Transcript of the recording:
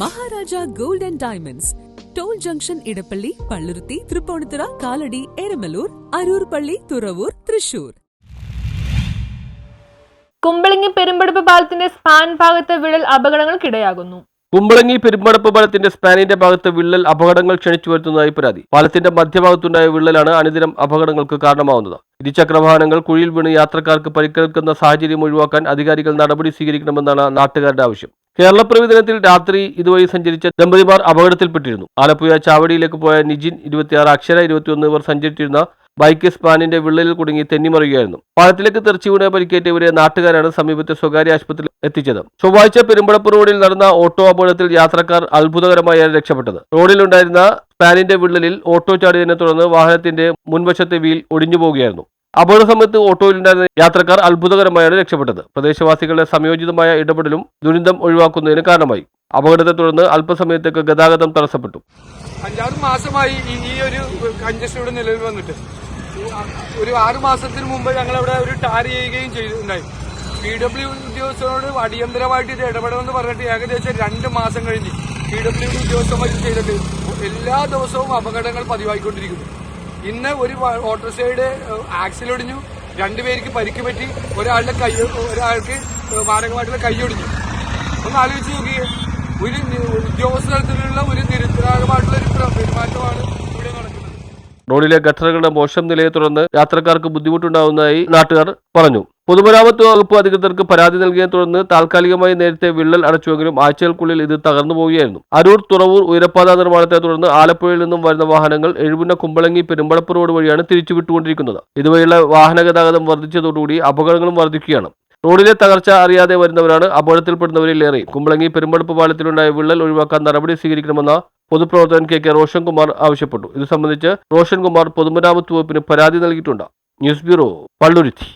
Maharaja gold and diamonds. Toll junction Edappally Palluruthy Tripunithura Kalady Eramalloor Aroor Palli Thuravoor Thrissur. Kumbalangi Perumpadappu പാലത്തിന്റെ span ഭാഗത്ത് വിള്ളൽ അപകടങ്ങൾക്കിടയാകുന്നു. കുമ്പളങ്ങി പെരുമ്പടപ്പ് പാലത്തിന്റെ സ്പാനിന്റെ ഭാഗത്ത് വിള്ളൽ അപകടങ്ങൾ ക്ഷണിച്ചു വരുത്തുന്നതായി പരാതി. പാലത്തിന്റെ മധ്യഭാഗത്തുണ്ടായ വിള്ളലാണ് അനുദിനം അപകടങ്ങൾക്ക് കാരണമാവുന്നത്. ഇരുചക്രവാഹനങ്ങൾ കുഴിയിൽ വീണ് യാത്രക്കാർക്ക് പരിക്കേൽക്കുന്ന സാഹചര്യം ഒഴിവാക്കാൻ അധികാരികൾ നടപടി സ്വീകരിക്കണമെന്നാണ് നാട്ടുകാരുടെ ആവശ്യം. കേരളപ്പിറവി ദിനത്തിൽ രാത്രി ഇതുവഴി സഞ്ചരിച്ച ദമ്പതിമാർ അപകടത്തിൽപ്പെട്ടിരുന്നു. ആലപ്പുഴ ചാവടിയിലേക്ക് പോയ നിജിൻ ഇരുപത്തിയാറ് അക്ഷര ഇരുപത്തിയൊന്ന് ഇവർ സഞ്ചരിച്ചിരുന്ന ബൈക്ക് സ്പാനിന്റെ വിള്ളലിൽ കുടുങ്ങി തെന്നിമറിയുകയായിരുന്നു. പാലത്തിലേക്ക് തെറിച്ചു വീണ പരിക്കേറ്റ ഇവരെ നാട്ടുകാരാണ് സമീപത്തെ സ്വകാര്യ ആശുപത്രിയിൽ എത്തിച്ചത്. ചൊവ്വാഴ്ച പെരുമ്പടപ്പ് റോഡിൽ നടന്ന ഓട്ടോ അപകടത്തിൽ യാത്രക്കാർ അത്ഭുതകരമായാണ് രക്ഷപ്പെട്ടത്. റോഡിലുണ്ടായിരുന്ന സ്പാനിന്റെ വിള്ളലിൽ ഓട്ടോ ചാടിയതിനെ തുടർന്ന് വാഹനത്തിന്റെ മുൻവശത്തെ വീൽ ഒടിഞ്ഞു പോവുകയായിരുന്നു അപകട സമയത്ത് ഓട്ടോയിലുണ്ടായിരുന്ന യാത്രക്കാർ അത്ഭുതകരമായാണ് രക്ഷപ്പെട്ടത്. പ്രദേശവാസികളുടെ സംയോജിതമായ ഇടപെടലും ദുരന്തം ഒഴിവാക്കുന്നതിന് കാരണമായി. അപകടത്തെ തുടർന്ന് അല്പസമയത്തേക്ക് ഗതാഗതം തടസ്സപ്പെട്ടു. അഞ്ചാറ് മാസമായി ഈ ഒരു കഞ്ചസ്റ്റോട് നിലവിൽ വന്നിട്ട്. ഒരു ആറു മാസത്തിന് മുമ്പ് ഞങ്ങൾ അവിടെ ഒരു ടാർ ചെയ്യുകയും ചെയ്തിട്ടുണ്ടായി പി ഡബ്ല്യു ഉദ്യോഗസ്ഥരോട് അടിയന്തരമായിട്ട് ഇത് ഇടപെടണമെന്ന് പറഞ്ഞിട്ട് ഏകദേശം രണ്ട് മാസം കഴിഞ്ഞ് പി ഡബ്ല്യു ഉദ്യോഗസ്ഥന്മാർ ചെയ്തിട്ട് എല്ലാ ദിവസവും അപകടങ്ങൾ പതിവായിക്കൊണ്ടിരിക്കുന്നു. ഇന്ന് ഒരു ഓട്ടോ സൈഡ് ആക്സിലൊടിഞ്ഞു രണ്ടുപേർക്ക് പരിക്ക് പറ്റി. ഒരാളുടെ കൈ ഒരാൾക്ക് മാരകമായിട്ടുള്ള കൈയൊടിഞ്ഞു ഒന്ന് ആലോചിച്ച് നോക്കിയേ. ഒരു ഉദ്യോഗസ്ഥലത്തിലുള്ള ഒരു നിരുത്തരാഗമായിട്ടുള്ള ഒരു പ്ര- പെരുമാറ്റമാണ് ഇവിടെ നടക്കുന്നത്. റോഡിലെ ഗട്ടറുകളുടെ മോശം നിലയെ തുടർന്ന് യാത്രക്കാർക്ക് ബുദ്ധിമുട്ടുണ്ടാവുന്നതായി നാട്ടുകാർ പറഞ്ഞു. പൊതുമരാമത്ത് വകുപ്പ് അധികൃതർക്ക് പരാതി നൽകിയതിനെ തുടർന്ന് താൽക്കാലികമായി നേരത്തെ വിള്ളൽ അടച്ചുവെങ്കിലും ആഴ്ചകൾക്കുള്ളിൽ ഇത് തകർന്നു പോവുകയായിരുന്നു. അരൂർ തുറവൂർ ഉയരപ്പാത നിർമ്മാണത്തെ തുടർന്ന് ആലപ്പുഴയിൽ നിന്നും വരുന്ന വാഹനങ്ങൾ എഴുപുന്ന കുമ്പളങ്ങി പെരുമ്പളപ്പ് റോഡ് വഴിയാണ് തിരിച്ചുവിട്ടുകൊണ്ടിരിക്കുന്നത്. ഇതുവഴിയുള്ള വാഹന ഗതാഗതം വർദ്ധിച്ചതോടുകൂടി അപകടങ്ങളും വർദ്ധിക്കുകയാണ്. റോഡിലെ തകർച്ച അറിയാതെ വരുന്നവരാണ് അപകടത്തിൽപ്പെടുന്നവരിലേറെ കുമ്പളങ്ങി പെരുമ്പടപ്പ് പാലത്തിലുണ്ടായ വിള്ളൽ ഒഴിവാക്കാൻ നടപടി സ്വീകരിക്കണമെന്ന പൊതുപ്രവർത്തകൻ കെ കെ റോഷൻ കുമാർ ആവശ്യപ്പെട്ടു. ഇത് സംബന്ധിച്ച് റോഷൻ കുമാർ പൊതുമരാമത്ത് വകുപ്പിന് പരാതി നൽകിയിട്ടുണ്ട്. News bureau Palluruthy.